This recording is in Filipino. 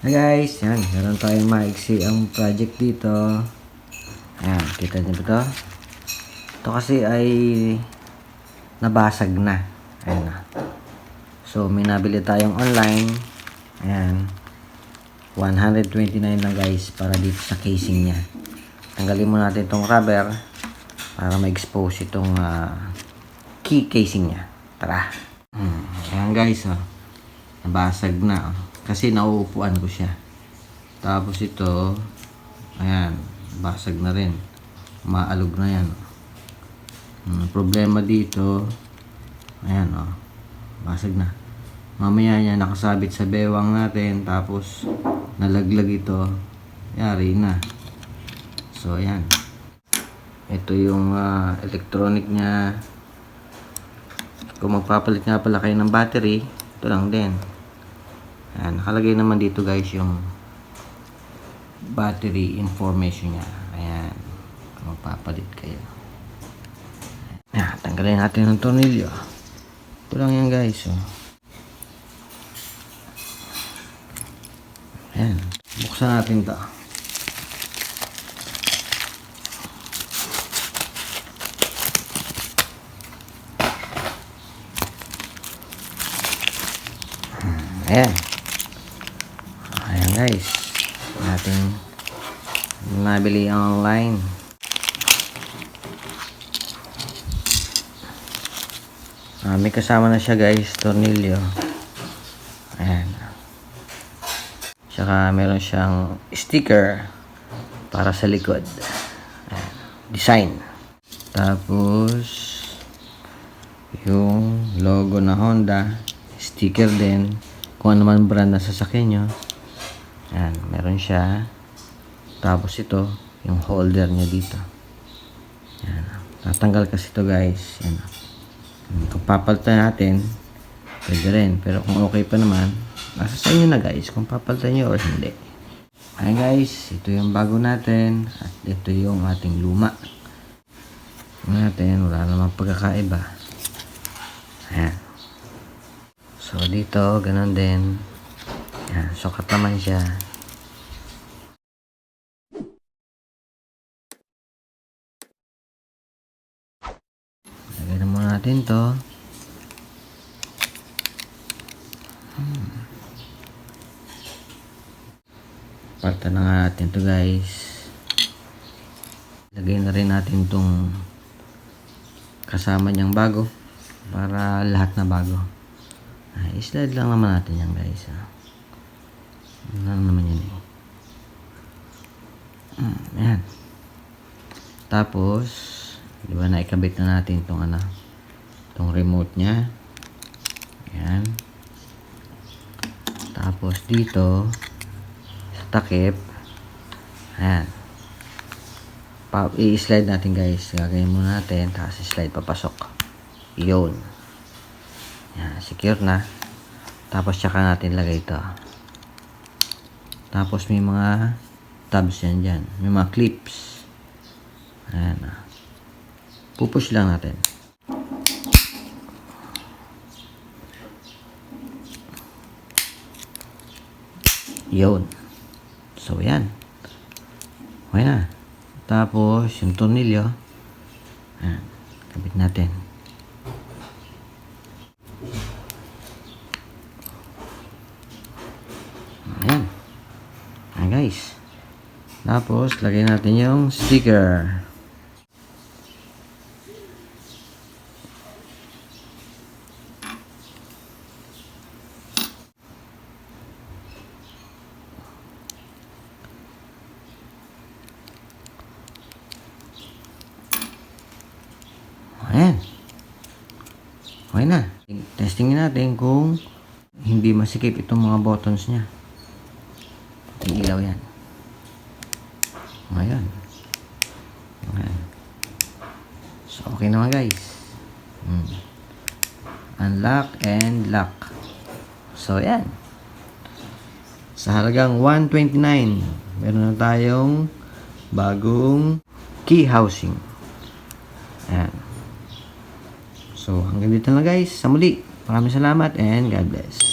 Hi guys, yan. Meron tayong maiksi ang project dito. Ayan, kita niyo ba to? Ito kasi ay nabasag na. Ayan na. So, may nabili tayong online. Ayan. 129 lang guys para dito sa casing niya. Tanggalin mo natin itong rubber para ma-expose itong ah, key casing niya. Tara. Hmm. Ayan guys, oh. Nabasag na, oh. Kasi nauupuan ko siya. Tapos ito, ayan, basag na rin. Maalog na yan. Hmm, problema dito, ayan, oh. Basag na. Mamaya niya nakasabit sa bewang natin, tapos nalaglag ito. Yari na. So, ayan. Ito yung ah, electronic niya. Kung magpapalit nga pala kayo ng battery, ito lang din. Ayan, nakalagay naman dito guys yung battery information niya. Ayan, magpapalit kayo. Ayan, tanggalin natin ng tornilyo. Ito lang yan guys. Oh. Ayan, buksan natin to. Ayan. Guys. Natin nabili online. Ah, may kasama na siya guys, tornilyo. Ayan. Tsaka meron siyang sticker para sa likod. Ayan. Design. Tapos yung logo na Honda, sticker din, kung ano man brand na sasakyan nyo. Ayan, meron siya. Tapos ito, yung holder niya dito. Ayan. Tatanggal kasi ito guys. Ayan. Kung papalitan natin, pwede rin. Pero kung okay pa naman, nasa sa inyo na guys kung papalitan nyo or hindi. Ayan guys, ito yung bago natin. At ito yung ating luma. Tingnan natin, wala namang pagkakaiba. Ayan. So, dito, ganun din. Yan, sukat naman siya. Natin to. Hmm. Parta na nga natin to guys. Lagay na rin natin tong kasama niyang bago para lahat na bago. Ay, slide lang naman natin yan guys. Ah. Ano naman yun eh. Mm, yan. Tapos, di ba naikabit na natin itong ano, itong remote niya. Yan. Tapos dito, sa takip, ayan. I-slide natin guys. Gagawin muna natin, tapos i-slide papasok. Yun. Yan, secure na. Tapos tsaka natin lagay ito. Tapos may mga tabs yan dyan. May mga clips. Ayan na. Pupush lang natin. Yun. So, yan. Okay na. Tapos, yung tornilyo. Ayan. Kabit natin. Ayan. Ayan guys. Tapos, lagay natin yung sticker. Ayan. Okay na. Testingin natin kung hindi masikip itong mga buttons niya. Yung ilaw yan. Ayan. Ayan. So, okay naman guys. Hmm. Unlock and lock. So, ayan. Sa halagang 129, meron na tayong bagong key housing. Ayan. So, hanggang dito na guys. Sa muli, maraming salamat and God bless.